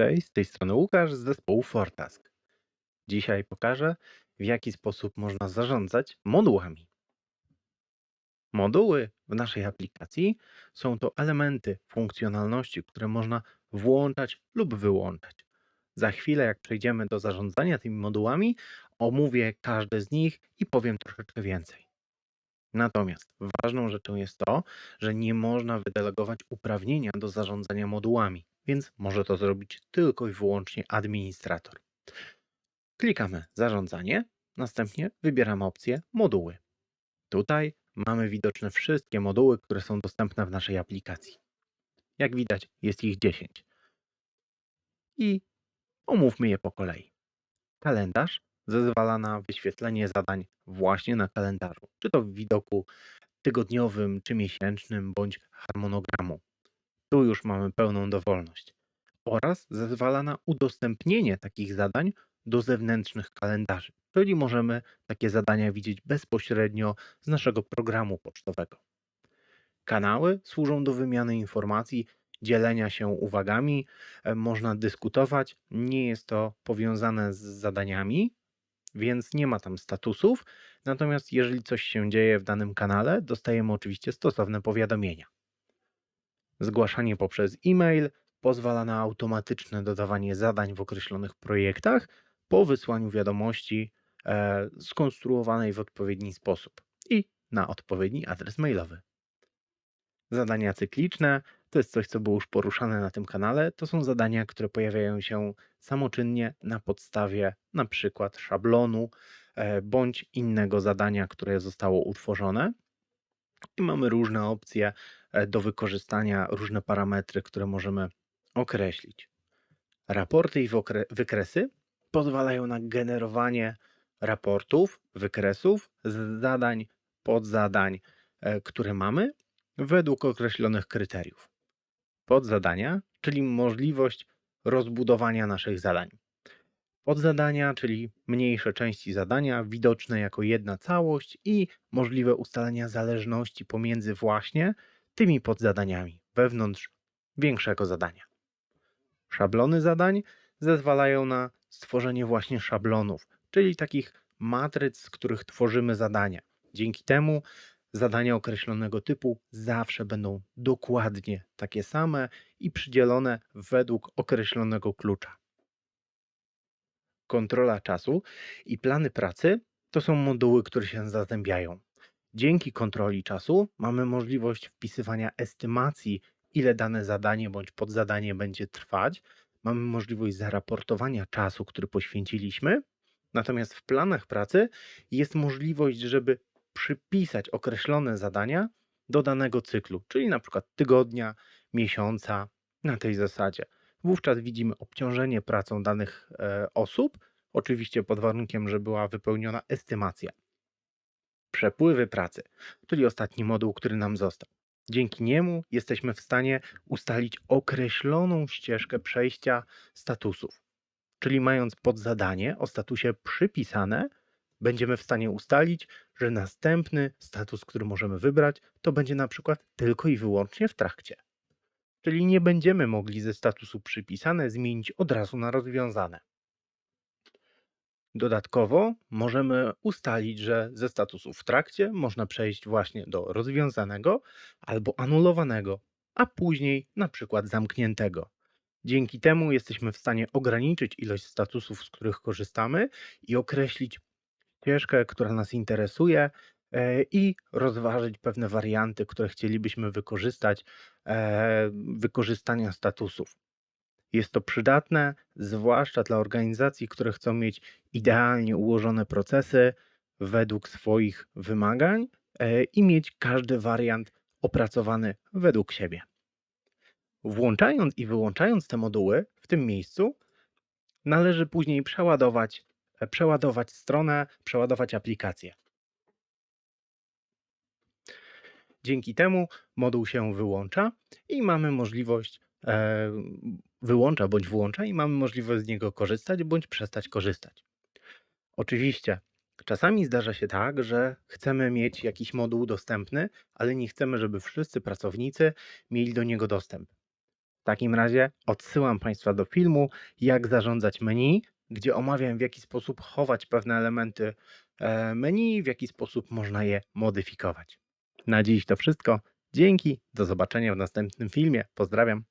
Cześć, z tej strony Łukasz z zespołu Fortask. Dzisiaj pokażę, w jaki sposób można zarządzać modułami. Moduły w naszej aplikacji są to elementy funkcjonalności, które można włączać lub wyłączać. Za chwilę, jak przejdziemy do zarządzania tymi modułami, omówię każde z nich i powiem troszeczkę więcej. Natomiast ważną rzeczą jest to, że nie można wydelegować uprawnienia do zarządzania modułami, więc może to zrobić tylko i wyłącznie administrator. Klikamy zarządzanie, następnie wybieramy opcję moduły. Tutaj mamy widoczne wszystkie moduły, które są dostępne w naszej aplikacji. Jak widać, jest ich 10. I omówmy je po kolei. Kalendarz zezwala na wyświetlenie zadań właśnie na kalendarzu, czy to w widoku tygodniowym, czy miesięcznym, bądź harmonogramu. Tu już mamy pełną dowolność. Oraz zezwala na udostępnienie takich zadań do zewnętrznych kalendarzy, czyli możemy takie zadania widzieć bezpośrednio z naszego programu pocztowego. Kanały służą do wymiany informacji, dzielenia się uwagami, e, można dyskutować. Nie jest to powiązane z zadaniami, więc nie ma tam statusów. Natomiast jeżeli coś się dzieje w danym kanale, dostajemy oczywiście stosowne powiadomienia. Zgłaszanie poprzez e-mail pozwala na automatyczne dodawanie zadań w określonych projektach po wysłaniu wiadomości e, skonstruowanej w odpowiedni sposób i na odpowiedni adres mailowy. Zadania cykliczne to jest coś, co było już poruszane na tym kanale. To są zadania, które pojawiają się samoczynnie na podstawie na przykład szablonu e, bądź innego zadania, które zostało utworzone. I mamy różne opcje e, do wykorzystania, różne parametry, które możemy określić. Raporty i wykresy pozwalają na generowanie raportów, wykresów z zadań, podzadań, e, które mamy według określonych kryteriów. Podzadania, czyli możliwość rozbudowania naszych zadań. Podzadania, czyli mniejsze części zadania, widoczne jako jedna całość i możliwe ustalenia zależności pomiędzy właśnie tymi podzadaniami wewnątrz większego zadania. Szablony zadań zezwalają na stworzenie właśnie szablonów, czyli takich matryc, z których tworzymy zadania. Dzięki temu zadania określonego typu zawsze będą dokładnie takie same i przydzielone według określonego klucza. Kontrola czasu i plany pracy to są moduły, które się zazębiają. Dzięki kontroli czasu mamy możliwość wpisywania estymacji, ile dane zadanie bądź podzadanie będzie trwać. Mamy możliwość zaraportowania czasu, który poświęciliśmy. Natomiast w planach pracy jest możliwość, żeby przypisać określone zadania do danego cyklu, czyli na przykład tygodnia, miesiąca, na tej zasadzie. Wówczas widzimy obciążenie pracą danych e, osób, oczywiście pod warunkiem, że była wypełniona estymacja. Przepływy pracy, czyli ostatni moduł, który nam został. Dzięki niemu jesteśmy w stanie ustalić określoną ścieżkę przejścia statusów. Czyli mając podzadanie o statusie przypisane, będziemy w stanie ustalić, że następny status, który możemy wybrać, to będzie na przykład tylko i wyłącznie w trakcie. Czyli nie będziemy mogli ze statusu przypisane zmienić od razu na rozwiązane. Dodatkowo możemy ustalić, że ze statusu w trakcie można przejść właśnie do rozwiązanego albo anulowanego, a później na przykład zamkniętego. Dzięki temu jesteśmy w stanie ograniczyć ilość statusów, z których korzystamy i określić ścieżkę, która nas interesuje i rozważyć pewne warianty, które chcielibyśmy wykorzystać, e, wykorzystania statusów. Jest to przydatne, zwłaszcza dla organizacji, które chcą mieć idealnie ułożone procesy według swoich wymagań e, i mieć każdy wariant opracowany według siebie. Włączając i wyłączając te moduły w tym miejscu, należy później przeładować przeładować stronę, przeładować aplikację. Dzięki temu moduł się wyłącza i mamy możliwość e, wyłącza bądź włącza i mamy możliwość z niego korzystać bądź przestać korzystać. Oczywiście Czasami zdarza się tak, że chcemy mieć jakiś moduł dostępny, ale nie chcemy, żeby wszyscy pracownicy mieli do niego dostęp. W takim razie odsyłam Państwa do filmu Jak zarządzać menu, gdzie omawiam w jaki sposób chować pewne elementy e, menu, w jaki sposób można je modyfikować. Na dziś to wszystko. Dzięki, do zobaczenia w następnym filmie. Pozdrawiam.